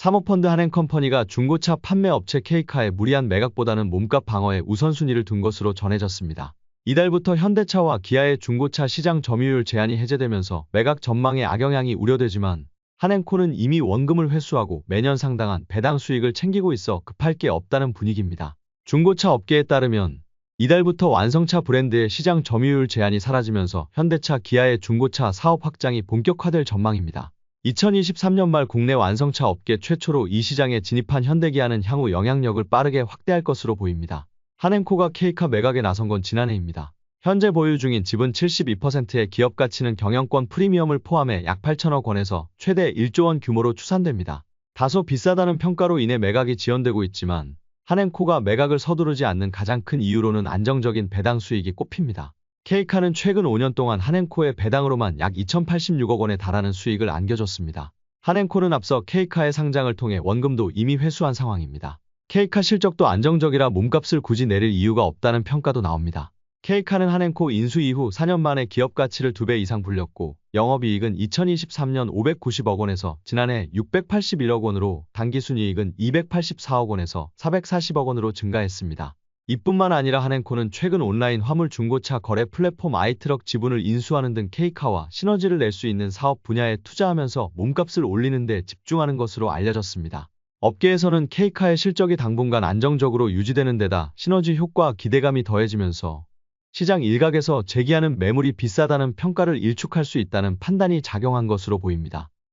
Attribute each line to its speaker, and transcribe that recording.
Speaker 1: 사모펀드 한행컴퍼니가 중고차 판매 업체 K카의 무리한 매각보다는 몸값 방어에 우선순위를 둔 것으로 전해졌습니다. 이달부터 현대차와 기아의 중고차 시장 점유율 제한이 해제되면서 매각 전망에 악영향이 우려되지만 한행코는 이미 원금을 회수하고 매년 상당한 배당 수익을 챙기고 있어 급할 게 없다는 분위기입니다. 중고차 업계에 따르면 이달부터 완성차 브랜드의 시장 점유율 제한이 사라지면서 현대차 기아의 중고차 사업 확장이 본격화될 전망입니다. 2023년 말 국내 완성차 업계 최초로 이 시장에 진입한 현대기아는 향후 영향력을 빠르게 확대할 것으로 보입니다. 한행코가 K카 매각에 나선 건 지난해입니다. 현재 보유 중인 지분 72%의 기업 가치는 경영권 프리미엄을 포함해 약 8천억 원에서 최대 1조 원 규모로 추산됩니다. 다소 비싸다는 평가로 인해 매각이 지연되고 있지만 한행코가 매각을 서두르지 않는 가장 큰 이유로는 안정적인 배당 수익이 꼽힙니다. K카는 최근 5년 동안 한행코의 배당으로만 약 2,086억 원에 달하는 수익을 안겨줬습니다. 한행코는 앞서 K카의 상장을 통해 원금도 이미 회수한 상황입니다. K카 실적도 안정적이라 몸값을 굳이 내릴 이유가 없다는 평가도 나옵니다. K카는 한행코 인수 이후 4년 만에 기업 가치를 2배 이상 불렸고 영업이익은 2023년 590억 원에서 지난해 681억 원으로 당기순이익은 284억 원에서 440억 원으로 증가했습니다. 이뿐만 아니라 한행코는 최근 온라인 화물 중고차 거래 플랫폼 아이트럭 지분을 인수하는 등 K카와 시너지를 낼 수 있는 사업 분야에 투자하면서 몸값을 올리는 데 집중하는 것으로 알려졌습니다. 업계에서는 K카의 실적이 당분간 안정적으로 유지되는 데다 시너지 효과 기대감이 더해지면서 시장 일각에서 제기하는 매물이 비싸다는 평가를 일축할 수 있다는 판단이 작용한 것으로 보입니다.